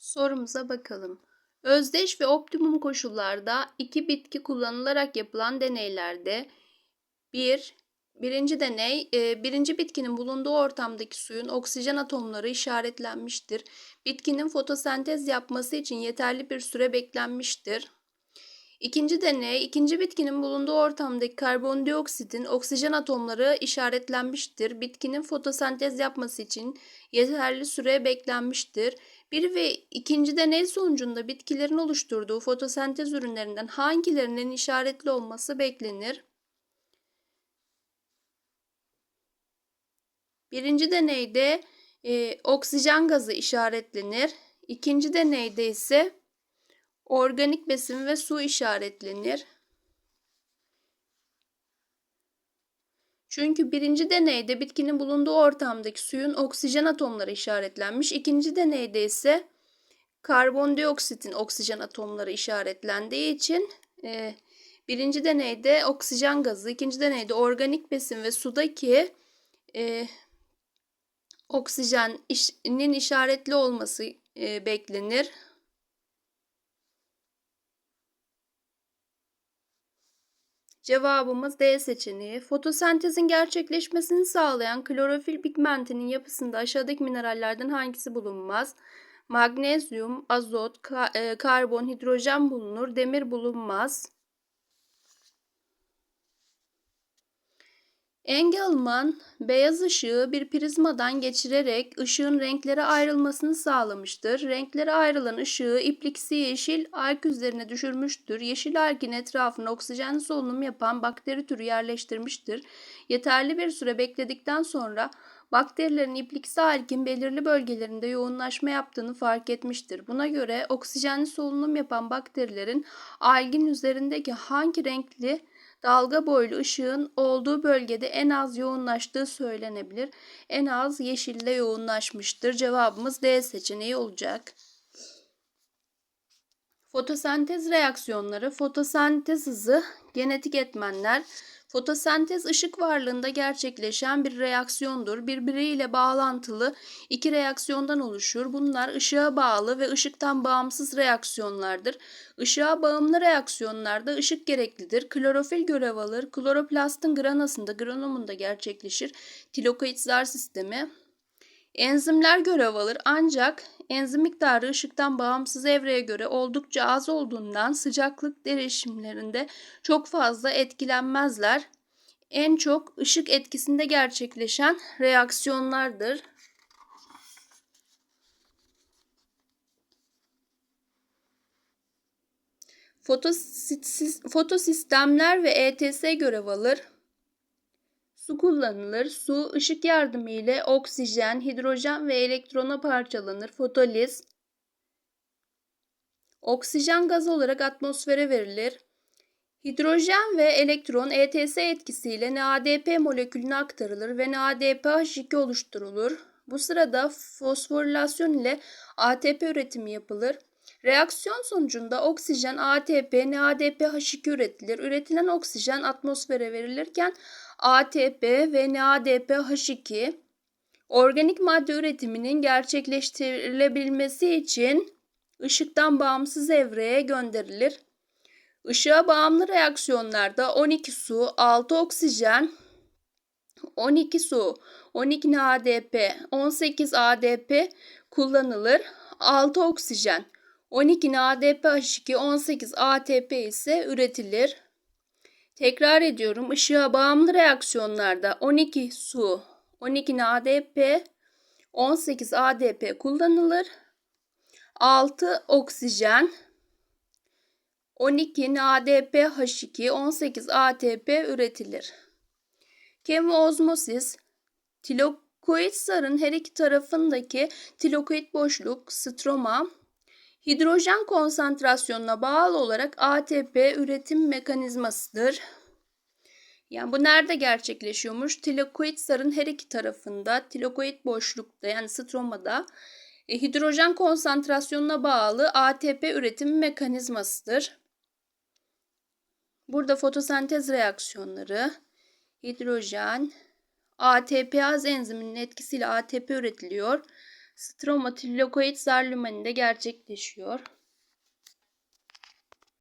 Sorumuza bakalım. Özdeş ve optimum koşullarda iki bitki kullanılarak yapılan deneylerde bir, birinci deney, e, birinci bitkinin bulunduğu ortamdaki suyun oksijen atomları işaretlenmiştir. Bitkinin fotosentez yapması için yeterli bir süre beklenmiştir. İkinci deney, ikinci bitkinin bulunduğu ortamdaki karbondioksitin oksijen atomları işaretlenmiştir. Bitkinin fotosentez yapması için yeterli süre beklenmiştir. Bir ve ikinci deney sonucunda bitkilerin oluşturduğu fotosentez ürünlerinden hangilerinin işaretli olması beklenir? Birinci deneyde e, oksijen gazı işaretlenir. İkinci deneyde ise organik besin ve su işaretlenir. Çünkü birinci deneyde bitkinin bulunduğu ortamdaki suyun oksijen atomları işaretlenmiş. İkinci deneyde ise karbondioksitin oksijen atomları işaretlendiği için e, birinci deneyde oksijen gazı, ikinci deneyde organik besin ve sudaki e, oksijenin işaretli olması e, beklenir. Cevabımız D seçeneği. Fotosentezin gerçekleşmesini sağlayan klorofil pigmentinin yapısında aşağıdaki minerallerden hangisi bulunmaz? Magnezyum, azot, ka e, karbon, hidrojen bulunur, demir bulunmaz. Engelman beyaz ışığı bir prizmadan geçirerek ışığın renklere ayrılmasını sağlamıştır. Renklere ayrılan ışığı ipliksi yeşil alg üzerine düşürmüştür. Yeşil algin etrafına oksijen solunum yapan bakteri türü yerleştirmiştir. Yeterli bir süre bekledikten sonra bakterilerin ipliksi algin belirli bölgelerinde yoğunlaşma yaptığını fark etmiştir. Buna göre oksijenli solunum yapan bakterilerin algin üzerindeki hangi renkli dalga boylu ışığın olduğu bölgede en az yoğunlaştığı söylenebilir. En az yeşille yoğunlaşmıştır. Cevabımız D seçeneği olacak. Fotosentez reaksiyonları, fotosentez hızı, genetik etmenler, Fotosentez ışık varlığında gerçekleşen bir reaksiyondur. Birbiriyle bağlantılı iki reaksiyondan oluşur. Bunlar ışığa bağlı ve ışıktan bağımsız reaksiyonlardır. Işığa bağımlı reaksiyonlarda ışık gereklidir. Klorofil görev alır. Kloroplastın granasında, granomunda gerçekleşir. Tilokoid zar sistemi. Enzimler görev alır ancak enzim miktarı ışıktan bağımsız evreye göre oldukça az olduğundan sıcaklık değişimlerinde çok fazla etkilenmezler. En çok ışık etkisinde gerçekleşen reaksiyonlardır. Fotosistemler ve ETS görev alır. Su kullanılır. Su ışık yardımı ile oksijen, hidrojen ve elektrona parçalanır. Fotoliz. Oksijen gaz olarak atmosfere verilir. Hidrojen ve elektron ETS etkisiyle NADP molekülüne aktarılır ve NADPH2 oluşturulur. Bu sırada fosforilasyon ile ATP üretimi yapılır. Reaksiyon sonucunda oksijen, ATP, NADPH2 üretilir. Üretilen oksijen atmosfere verilirken ATP ve NADPH2 organik madde üretiminin gerçekleştirilebilmesi için ışıktan bağımsız evreye gönderilir. Işığa bağımlı reaksiyonlarda 12 su, 6 oksijen, 12 su, 12 NADP, 18 ADP kullanılır. 6 oksijen, 12 NADPH2, 18 ATP ise üretilir. Tekrar ediyorum. Işığa bağımlı reaksiyonlarda 12 su, 12 NADP, 18 ADP kullanılır. 6 oksijen, 12 NADPH2, 18 ATP üretilir. Kemoozmosis, tilokoid zarın her iki tarafındaki tilokoid boşluk, stroma, Hidrojen konsantrasyonuna bağlı olarak ATP üretim mekanizmasıdır. Yani bu nerede gerçekleşiyormuş? Tilakoid zarın her iki tarafında, tilakoid boşlukta yani stromada e, hidrojen konsantrasyonuna bağlı ATP üretim mekanizmasıdır. Burada fotosentez reaksiyonları, hidrojen, ATPaz enziminin etkisiyle ATP üretiliyor. Stroma tüllokoid zar lümeninde gerçekleşiyor.